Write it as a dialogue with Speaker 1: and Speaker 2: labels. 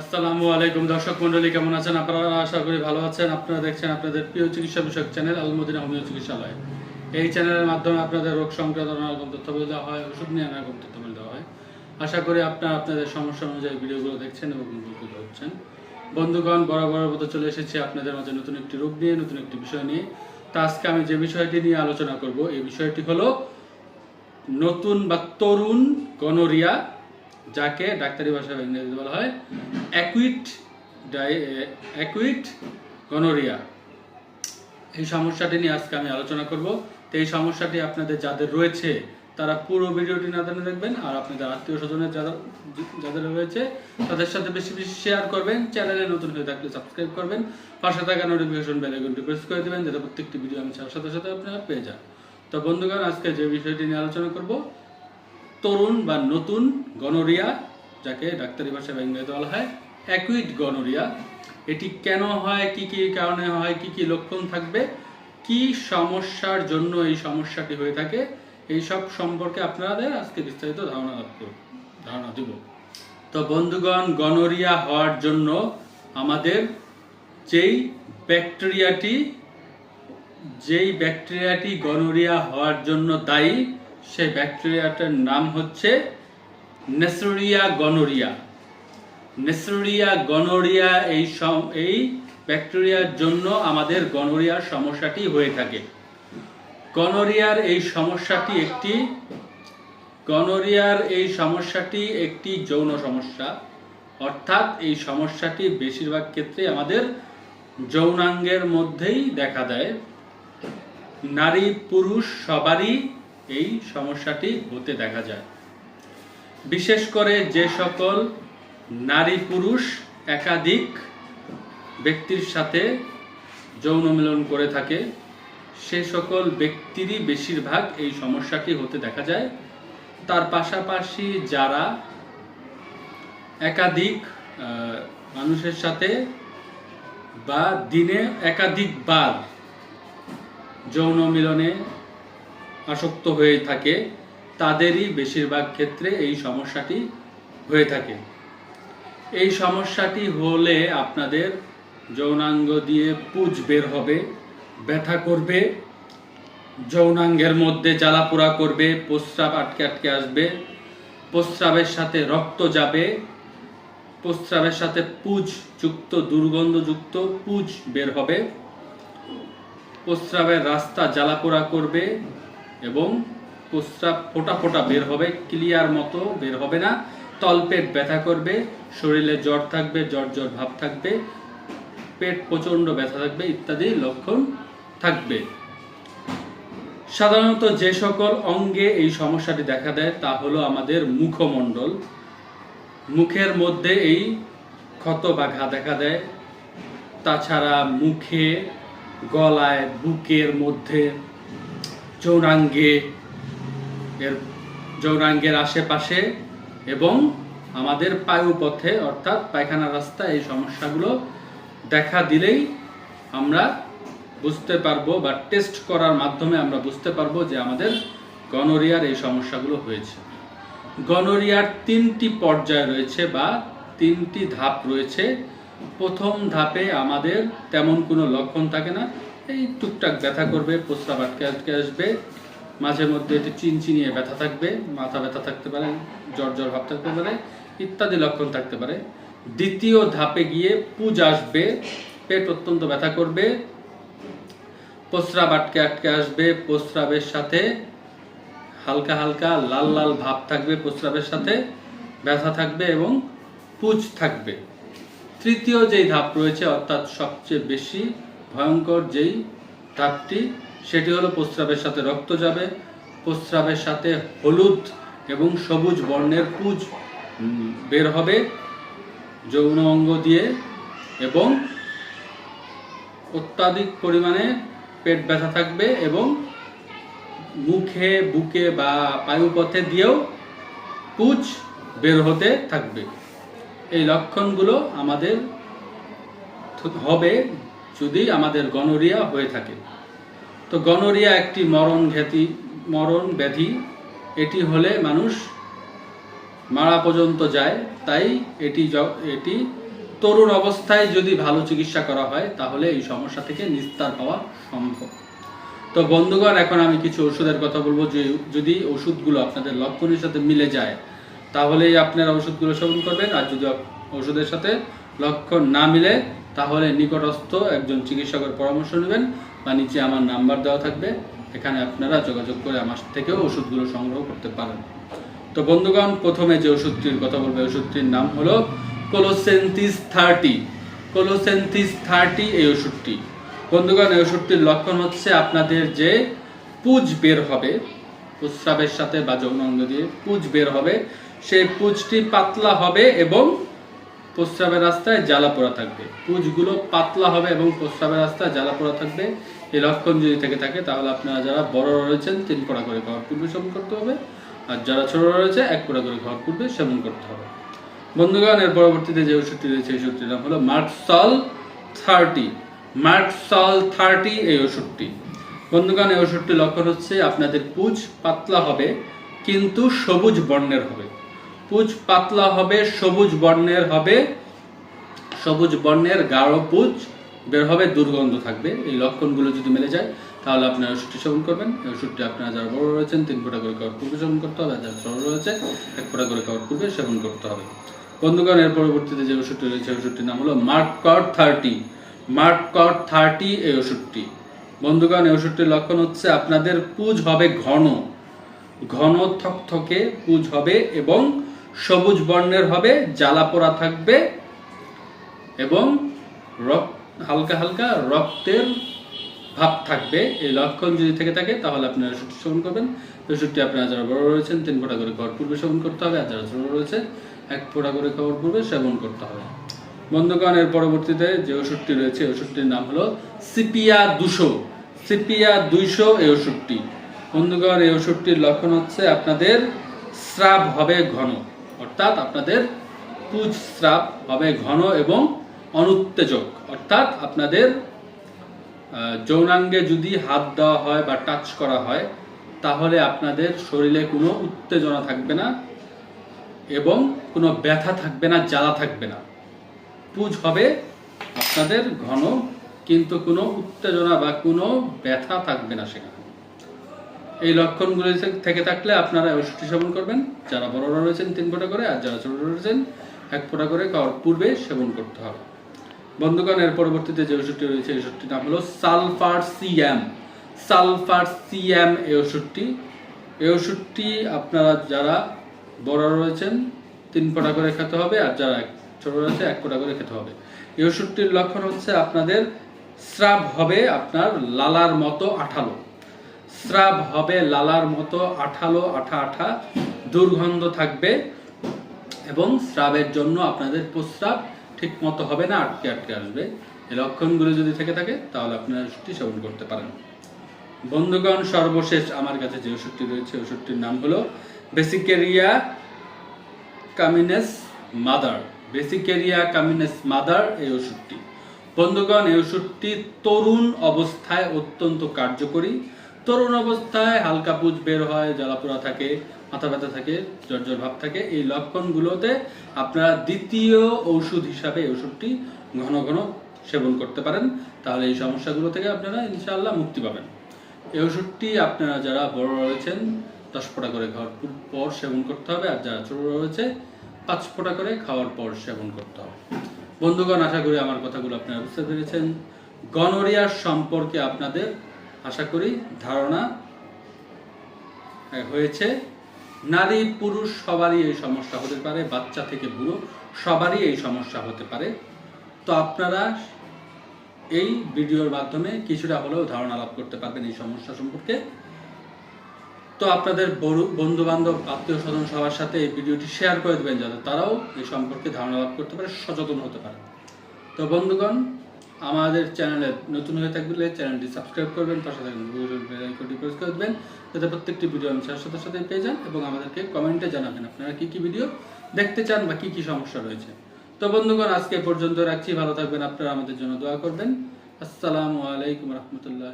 Speaker 1: আসসালামু আলাইকুম দর্শক মন্ডলী, কেমন আছেন? আপনারা আশা করি ভালো আছেন। আপনারা দেখছেন আপনাদের প্রিয় চিকিৎসা বিষয়ক চ্যানেল আলমদিনা হোমিও চিকিৎসালয়। এই চ্যানেলের মাধ্যমে আপনাদের রোগ সংক্রান্ত রকম তথ্যগুলো দেওয়া হয়, ওষুধ নিয়ে নানা রকম তথ্যগুলো দেওয়া হয়। আশা করি আপনারা আপনাদের সমস্যা অনুযায়ী ভিডিওগুলো দেখছেন এবং উপকৃত হচ্ছেন। বন্ধুগণ বরাবর মতো চলে এসেছি আপনাদের মাঝে নতুন একটি রোগ নিয়ে, নতুন একটি বিষয় নিয়ে। তা আজকে আমি যে বিষয়টি নিয়ে আলোচনা করব, এই বিষয়টি হলো নতুন বা তরুণ গনোরিয়া যাকে ডাক্তারি ভাষায় ইংরেজিতে বলা হয় অ্যাকুইট ডাই অ্যাকুইট গনোরিয়া এই সমস্যাটি নিয়ে আজকে আমি আলোচনা করব। তো এই সমস্যাটি আপনাদের যাদের রয়েছে, তারা পুরো ভিডিওটি না জানে দেখবেন, আর আপনাদের আত্মীয় স্বজনের যারা, যাদের রয়েছে, তাদের সাথে বেশি বেশি শেয়ার করবেন। চ্যানেলে নতুন হয়ে থাকলে সাবস্ক্রাইব করবেন। পাশে থাকা নোটিফিকেশন বেল আইকনটি প্রেস করে দেবেন, যাতে প্রত্যেকটি ভিডিও আমি সাথে সাথে আপনারা পেয়ে যান। তো বন্ধুগণ, আজকে যে বিষয়টি নিয়ে আলোচনা করব তরুণ বা নতুন গনোরিয়া, যাকে ডাক্তারি ভাষায় বা বলা হয় অ্যাকুইট গনোরিয়া এটি কেন হয়, কি কি কারণে হয়, কি কি লক্ষণ থাকবে, কি সমস্যার জন্য এই সমস্যাটি হয়ে থাকে, এই সব সম্পর্কে আপনাদের আজকে বিস্তারিত ধারণা লাভ ধারণা দেব। তো বন্ধুগণ গনোরিয়া হওয়ার জন্য আমাদের যেই ব্যাকটেরিয়াটি যেই ব্যাকটেরিয়াটি গনোরিয়া হওয়ার জন্য দায়ী সেই ব্যাকটেরিয়াটার নাম হচ্ছে নেসরিয়া গনোরিয়া নেসরিয়া গনোরিয়া এই এই ব্যাকটেরিয়ার জন্য আমাদের গনোরিয়ার সমস্যাটি হয়ে থাকে। গনোরিয়ার এই সমস্যাটি একটি গনোরিয়ার এই সমস্যাটি একটি যৌন সমস্যা। অর্থাৎ এই সমস্যাটি বেশিরভাগ ক্ষেত্রে আমাদের যৌনাঙ্গের মধ্যেই দেখা দেয়। নারী পুরুষ সবারই এই সমস্যাটি হতে দেখা যায়। বিশেষ করে যে সকল নারী পুরুষ একাধিক ব্যক্তির সাথে যৌন মিলন করে থাকে, সে সকল ব্যক্তিরই বেশিরভাগ এই সমস্যাটি হতে দেখা যায়। তার পাশাপাশি যারা একাধিক মানুষের সাথে বা দিনে একাধিকবার যৌন মিলনে আসক্ত হয়ে থাকে, তাদেরই বেশিরভাগ ক্ষেত্রে এই সমস্যাটি হয়ে থাকে। এই সমস্যাটি হলে আপনাদের যৌনাঙ্গ দিয়ে পুজ বের হবে, ব্যথা করবে, যৌনাঙ্গের মধ্যে জ্বালাপোড়া করবে, প্রস্রাব আটকে আটকে আসবে, প্রস্রাবের সাথে রক্ত যাবে, প্রস্রাবের সাথে পুজ যুক্ত, দুর্গন্ধযুক্ত পুজ বের হবে, প্রস্রাবের রাস্তা জ্বালাপোড়া করবে এবং প্রস্রাব ফোটা ফোটা বের হবে, ক্লিয়ার মতো বের হবে না। তলপেট ব্যথা করবে, শরীরে জ্বর থাকবে, জ্বর জ্বর ভাব থাকবে, পেট প্রচণ্ড ব্যথা থাকবে ইত্যাদি লক্ষণ থাকবে। সাধারণত যে সকল অঙ্গে এই সমস্যাটি দেখা দেয়, তা হলো আমাদের মুখমণ্ডল। মুখের মধ্যে এই ক্ষত বা ঘা দেখা দেয়। তাছাড়া মুখে, গলায়, বুকের মধ্যে যৌনাঙ্গে এর যৌনাঙ্গের আশেপাশে এবং আমাদের পায়ুপথে, অর্থাৎ পায়খানা রাস্তা, এই সমস্যাগুলো দেখা দিলেই আমরা বুঝতে পারব বা টেস্ট করার মাধ্যমে আমরা বুঝতে পারব যে আমাদের গনোরিয়ার এই সমস্যাগুলো হয়েছে। গনোরিয়ার তিনটি পর্যায় রয়েছে বা তিনটি ধাপ রয়েছে। প্রথম ধাপে আমাদের তেমন কোনো লক্ষণ থাকে না। এই টুকটাক ব্যথা করবে, প্রস্রাব আটকে আটকে আসবে, মাঝে মধ্যে একটু চিনচিনিয়ে ব্যথা থাকবে, মাথা ব্যথা থাকতে পারে, জ্বর জ্বর ভাব থাকতে পারে, ইত্যাদি লক্ষণ থাকতে পারে। দ্বিতীয় ধাপে গিয়ে পুজ আসবে, পেট অত্যন্ত ব্যথা করবে, প্রস্রাব আটকে আটকে আসবে, প্রস্রাবের সাথে হালকা হালকা লাল লাল ভাব থাকবে প্রস্রাবের সাথে, ব্যথা থাকবে এবং পুজ থাকবে। তৃতীয় যেই ধাপ রয়েছে, অর্থাৎ সবচেয়ে বেশি ভয়ঙ্কর যেই ধাপটি সেটি হলো প্রস্রাবের সাথে রক্ত যাবে। প্রস্রাবের সাথে হলুদ এবং সবুজ বর্ণের পুজ বের হবে যৌন অঙ্গ দিয়ে এবং অত্যাধিক পরিমাণে পেট ব্যথা থাকবে এবং মুখে, বুকে বা পায়ুপথে দিয়েও পুজ বের হতে থাকবে। এই লক্ষণগুলো আমাদের হবে যদি আমাদের গনোরিয়া হয়ে থাকে। তো গনোরিয়া একটি মরণ ঘ্যাতি মরণ ব্যাধি। এটি হলে মানুষ মারা পর্যন্ত যায়। তাই এটি এটি তরুণ অবস্থায় যদি ভালো চিকিৎসা করা হয়, তাহলে এই সমস্যা থেকে নিস্তার পাওয়া সম্ভব। তো বন্ধুগণ, এখন আমি কিছু ওষুধের কথা বলব যে, যদি ওষুধগুলো আপনাদের লক্ষণের সাথে মিলে যায়, তাহলেই আপনারা ওষুধগুলো সেবন করবেন। আর যদি ওষুধের সাথে লক্ষণ না মিলে তাহলে নিকটস্থ একজন চিকিৎসকের পরামর্শ নেবেন বা নিচে আমার নাম্বার দেওয়া থাকবে। এখানে আপনারা যোগাযোগ করে আমার থেকেও ওষুধগুলো সংগ্রহ করতে পারেন। তো বন্ধুগণ, প্রথমে যে ওষুধটির কথা বলবে ওষুধটির নাম হলো কোলোসেন্থিস থার্টি কোলোসেন্থিস থার্টি এই ওষুধটি। বন্ধুগণ, এই ওষুধটির লক্ষণ হচ্ছে আপনাদের যে পুজ বের হবে, প্রস্রাবের সাথে বা যৌন অঙ্গ দিয়ে পুজ বের হবে, সেই পুজটি পাতলা হবে এবং প্রস্রাবের রাস্তায় জ্বালা পোড়া থাকবে। পুজগুলো পাতলা হবে এবং প্রস্রাবের রাস্তায় জ্বালা পোড়া থাকবে। এই লক্ষণ যদি থেকে থাকে, তাহলে আপনারা যারা বড় রয়েছেন, তিন কোড়া করে খাওয়ার পূর্বে সেবন করতে হবে। আর যারা ছোট রয়েছে, এক কোড়া করে খাওয়ার পূর্বে সেবন করতে হবে। বন্ধুগণ, এর পরবর্তীতে যে ওষুধটি রয়েছে, এই ওষুধটির নাম হলো মার্কসল থার্টি মার্কসল থার্টি এই ওষুধটি বন্ধুগণ, এই ওষুধটির লক্ষণ হচ্ছে আপনাদের পুজ পাতলা হবে, কিন্তু সবুজ বর্ণের হবে। পুজ পাতলা হবে, সবুজ বর্ণের হবে, সবুজ বর্ণের গাঢ় পুজ বের হবে, দুর্গন্ধ থাকবে। এই লক্ষণগুলো যদি মিলে যায়, তাহলে আপনারা ওষুধটি সেবন করবেন। এই ওষুধটি আপনারা যারা বড় রয়েছেন, তিন ফোঁটা করে খাওয়ার পূর্বে সেবন করতে হবে যারা ছোট রয়েছে, এক ফোঁটা করে খাওয়ার পূর্বে সেবন করতে হবে। বন্ধুগণ, এর পরবর্তীতে যে ওষুধটি রয়েছে ওষুধটির নাম হলো মার্কট থার্টি। মার্কট থার্টি এই ওষুধটি। বন্ধুগণ, এই ওষুধটির লক্ষণ হচ্ছে আপনাদের পুজ হবে ঘন। ঘন থকথকে পুজ হবে এবং সবুজ বর্ণের হবে, জ্বালা পোড়া থাকবে এবং রক্ত, হালকা হালকা রক্তের ভাব থাকবে। এই লক্ষণ যদি থেকে থাকে, তাহলে আপনারা ওষুধটি সেবন করবেন। ওষুধটি আপনারা যারা বড় রয়েছেন, তিন ফোঁটা করে খাওয়ার পূর্বে সেবন করতে হবে, আর যারা ছোট রয়েছে, এক ফোঁটা করে খাওয়ার পূর্বে সেবন করতে হবে। বন্ধুগণ, এর পরবর্তীতে যে ওষুধটি রয়েছে ওষুধটির নাম হলো সিপিয়া দুশো। সিপিয়া দুইশো এই ওষুধটি। বন্ধুগণ, এই ওষুধটির লক্ষণ হচ্ছে আপনাদের স্রাব হবে ঘন। অর্থাৎ আপনাদের পুজ স্রাব হবে ঘন এবং অনুত্তেজক। অর্থাৎ আপনাদের যৌনাঙ্গে যদি হাত দেওয়া হয় বা টাচ করা হয়, তাহলে আপনাদের শরীরে কোনো উত্তেজনা থাকবে না এবং কোনো ব্যথা থাকবে না, জ্বালা থাকবে না। পুজ হবে আপনাদের ঘন, কিন্তু কোনো উত্তেজনা বা কোনো ব্যথা থাকবে না সেখানে। এই লক্ষণগুলি থেকে থাকলে আপনারা ওষুধটি সেবন করবেন। যারা বড়রা রয়েছেন, তিন ফোঁটা করে, আর যারা ছোট রয়েছেন, এক ফোঁটা করে খাওয়ার পূর্বে সেবন করতে হবে। বন্ধুগণ, এর পরবর্তীতে যে ওষুধটি রয়েছে, এই ওষুধটির নাম হলো সালফার সিএম। সালফার সিএম এই ওষুধটি। এই ওষুধটি আপনারা যারা বড় রয়েছেন, তিন ফোঁটা করে খেতে হবে, আর যারা ছোট রয়েছে, এক ফোঁটা করে খেতে হবে। এই ওষুধটির লক্ষণ হচ্ছে আপনাদের স্রাব হবে আপনার লালার মতো আঠালো। স্রাব হবে লালার মতো আঠালো আঠা আঠা দুর্গন্ধ থাকবে এবং স্রাবের জন্য আপনাদের প্রস্রাব ঠিক মতো হবে না, আটকে আটকে আসবে। এই লক্ষণগুলো যদি থেকে থাকে, তাহলে আপনারা ওষুধটি সেবন করতে পারেন। বন্ধুগণ, সর্বশেষ আমার কাছে যে ওষুধটি রয়েছে, ওষুধটির নাম হলো বেসিকেরিয়া কামিনেস মাদার বেসিকেরিয়া কামিনেস মাদার এই ওষুধটি। বন্ধুগণ, এই ওষুধটি তরুণ অবস্থায় অত্যন্ত কার্যকরী। তরুণ অবস্থায় হালকা পুজ বের হয়, জ্বালাপোড়া থাকে, মাথা ব্যথা থাকে জ্বর ভাব থাকে। এই লক্ষণগুলোতে আপনারা দ্বিতীয় ঔষধ হিসাবে এই ওষুধটি ঘন ঘন সেবন করতে পারেন। তাহলে এই সমস্যাগুলো থেকে আপনারা ইনশাআল্লাহ মুক্তি পাবেন। এই ওষুধটি আপনারা যারা বড় রয়েছেন, দশ ফোঁটা করে খাওয়ার পর সেবন করতে হবে, আর যারা ছোট রয়েছে, পাঁচ ফোঁটা করে খাওয়ার পর সেবন করতে হবে। বন্ধুগণ, আশা করি আমার কথাগুলো আপনারা বুঝতে পেরেছেন। গনোরিয়ার সম্পর্কে আপনাদের আশা করি ধারণা হয়েছে। নারী, পুরুষ, সবারই এই সমস্যা হতে পারে, বাচ্চা থেকে বুড়ো, সবারই এই সমস্যা হতে পারে। তো আপনারা এই ভিডিওর মাধ্যমে কিছুটা হলেও ধারণা লাভ করতে পারবেন এই সমস্যা সম্পর্কে। তো আপনাদের বন্ধু বান্ধব আত্মীয় স্বজন সবার সাথে এই ভিডিওটি শেয়ার করে দেবেন, যাতে তারাও এই সম্পর্কে ধারণা লাভ করতে পারে, সচেতন হতে পারে। তো বন্ধুগণ আমাদের চ্যানেলে নতুন হয়ে থাকলে চ্যানেলটি সাবস্ক্রাইব করবেন, পাশে থাকবেন আইকনটি প্রেস করবেন যাতে প্রত্যেকটি ভিডিও আমি সাথে সাথে সাথে পেয়ে যান এবং আমাদেরকে কমেন্টে জানাবেন আপনারা কি কি ভিডিও দেখতে চান বা কি কি সমস্যা রয়েছে। তো বন্ধুগণ, আজকে পর্যন্ত রাখছি। ভালো থাকবেন আপনারা আমাদের জন্য দোয়া করবেন। আসসালামু আলাইকুম রহমতুল্লাহ